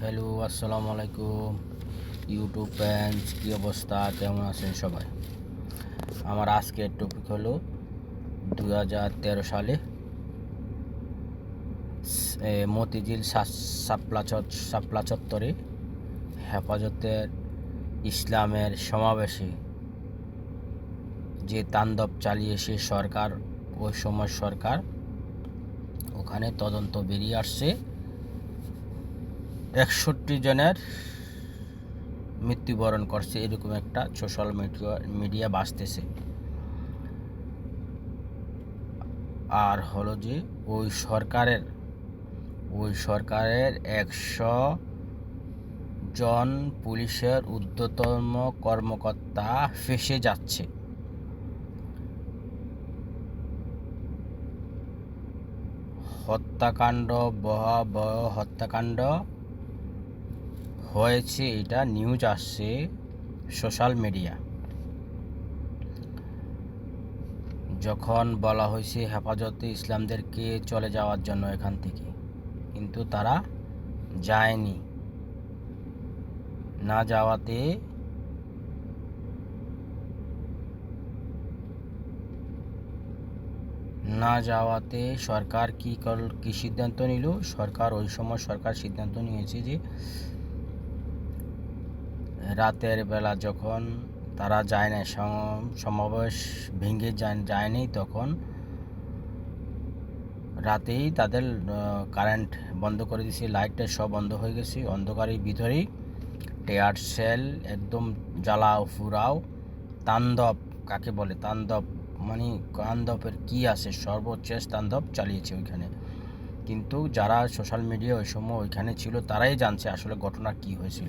Hello আসসালামু আলাইকুম YouTube fans কী অবস্থা? কেমন আছেন সবাই? আমার আজকের টপিক হলো দু হাজার তেরো সালে মতিঝিল সা- শাপলা চত শাপলা চত্বরে হেফাজতের ইসলামের সমাবেশে যে তাণ্ডব চালিয়েছে সরকার, ওই সময় সরকার, ওখানে তদন্ত বেরিয়ে আসছে। একষট্টি জনের মৃত্যুবরণ করছে, এরকম একটা সোশ্যাল মিডিয়া মিডিয়া বাঁচতেছে আর হলো যে, ওই সরকারের ওই সরকারের একশো জন পুলিশের ঊর্ধ্বতম কর্মকর্তা ফেসে যাচ্ছে। হত্যাকাণ্ড, ভয়াবহ হত্যাকাণ্ড হয়েছে, এটা নিউজ আসছে সোশ্যাল মিডিয়া যখন বলা হয়েছে হেফাজতে ইসলামদেরকে চলে যাওয়ার জন্য এখান থেকে, কিন্তু তারা যায়নি। না যাওয়াতে না যাওয়াতে সরকার কি কি সিদ্ধান্ত নিল? সরকার ওই সময় সরকার সিদ্ধান্ত নিয়েছে যে রাতের বেলা যখন তারা যায় না সম- সমাবেশ ভেঙে যায় যায়নি তখন রাতেই তাদের কারেন্ট বন্ধ করে দিয়েছে লাইটটা সব বন্ধ হয়ে গেছে, অন্ধকারের ভিতরেই টেয়ার সেল একদম জ্বালাও, ফুরাও, তাণ্ডব, কাকে বলে, তাণ্ডব মানে তাণ্ডবের কি আছে, সর্বশেষ তাণ্ডব চালিয়েছে ওইখানে। কিন্তু যারা সোশ্যাল মিডিয়া ওই সময় ওইখানে ছিল, তারাই জানছে আসলে ঘটনা কি হয়েছিল।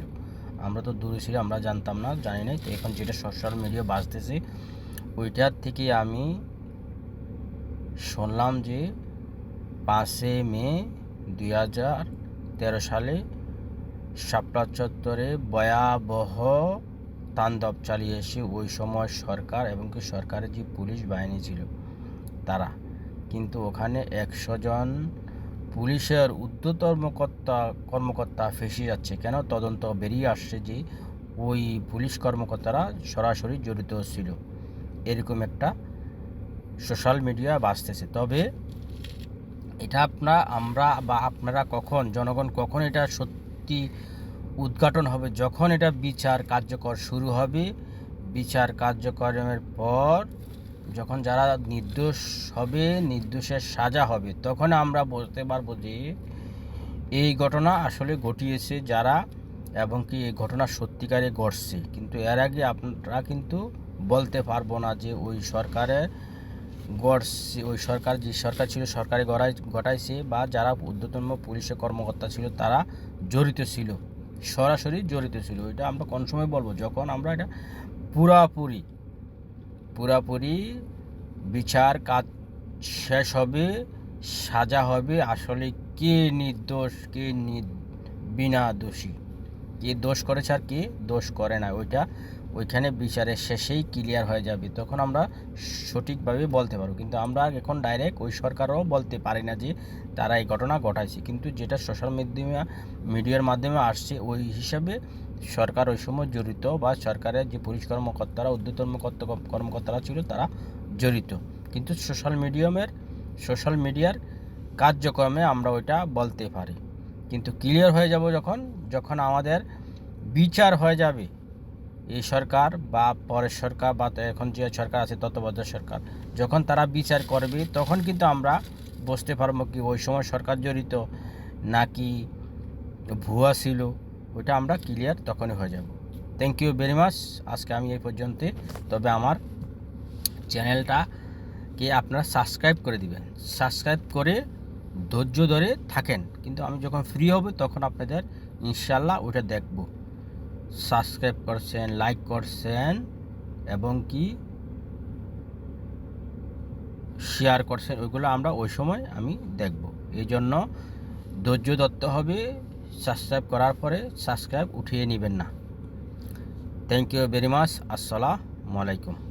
আমরা তো দূরে ছিল আমরা জানতাম না, জানি নাই। তো এখন যেটা সোশ্যাল মিডিয়া বাজতেছে, ওইটার থেকে আমি শুনলাম যে পাঁচে মে দুই হাজার তেরো সালে শাপলা চত্বরে ভয়াবহ তাণ্ডব চালিয়েছে ওই সময় সরকার এবং কি সরকারের যে পুলিশ বাহিনী ছিল তারা। কিন্তু ওখানে একশো জন পুলিশের ঊর্ধ্বতম কর্তা কর্মকর্তা ফেসে যাচ্ছে কেন? তদন্ত বেরিয়ে আসছে যে ওই পুলিশ কর্মকর্তারা সরাসরি জড়িত ছিল। এরকম একটা সোশ্যাল মিডিয়া বাঁচতেছে তবে এটা আপনার আমরা বা আপনারা কখন, জনগণ কখন এটা সত্যি উদ্ঘাটন হবে? যখন এটা বিচার কার্যকর শুরু হবে, বিচার কার্যক্রমের পর যখন যারা নির্দোষ হবে, নির্দোষের সাজা হবে, তখন আমরা বলতে পারব যে এই ঘটনা আসলে ঘটিয়েছে যারা এবং কি এই ঘটনা সত্যিকারে ঘটছে। কিন্তু এর আগে আপনারা কিন্তু বলতে পারব না যে ওই সরকারের গড়ছে ওই সরকার যে সরকার ছিল সরকারে গড়াই, ঘটাইছে বা যারা ঊর্ধ্বতন পুলিশের কর্মকর্তা ছিল তারা জড়িত ছিল, সরাসরি জড়িত ছিল। এটা আমরা কোন সময় বলব? যখন আমরা এটা পুরাপুরি পুরাপুরি বিচার কাজ শেষ হবে, সাজা হবে। আসলে কে নির্দোষ, কে বিনা দোষী? কে দোষ করেছে আর কে দোষ করে না? ওইটা ওইখানে বিচারের শেষেই ক্লিয়ার হয়ে যাবে, তখন আমরা সঠিকভাবে বলতে পারব। কিন্তু আমরা এখন ডাইরেক্ট ওই সরকারও বলতে পারি না যে তারা এই ঘটনা ঘটাইছে। কিন্তু যেটা সোশ্যাল মিডিয়া মিডিয়ার মাধ্যমে আসছে, ওই হিসাবে সরকার ওই সময় জড়িত বা সরকারের যে পুলিশ কর্মকর্তারা, ঊর্ধ্বতন কর্মকর্তারা ছিল, তারা জড়িত। কিন্তু সোশ্যাল মিডিয়ামের সোশ্যাল মিডিয়ার কার্যক্রমে আমরা ওইটা বলতে পারি। কিন্তু ক্লিয়ার হয়ে যাব যখন যখন আমাদের বিচার হয়ে যাবে। এই সরকার বা পরের সরকার বা এখন যে সরকার আছে তত্ত্বাবধায়ক সরকার, যখন তারা বিচার করবে, তখন কিন্তু আমরা বুঝতে পারব কি ওই সময় সরকার জড়িত নাকি ভুয়া ছিল, ওইটা আমরা ক্লিয়ার তখনই হয়ে যাব। থ্যাংক ইউ ভেরি মাচ আজকে আমি এই পর্যন্ত, তবে আমার চ্যানেলটাকে আপনারা সাবস্ক্রাইব করে দিবেন। সাবস্ক্রাইব করে ধৈর্য ধরে থাকেন। কিন্তু আমি যখন ফ্রি হবে, তখন আপনাদের ইনশাল্লাহ ওটা দেখব। সাবস্ক্রাইব করছেন, লাইক করছেন এবং কি শেয়ার করছেন, ওইগুলো আমরা ওই সময় আমি দেখব। এই জন্য ধৈর্য দত্ত হবে, সাবস্ক্রাইব করার পরে সাবস্ক্রাইব উঠিয়ে নেবেন না। থ্যাংক ইউ ভেরি মাচ আসসালামু আলাইকুম।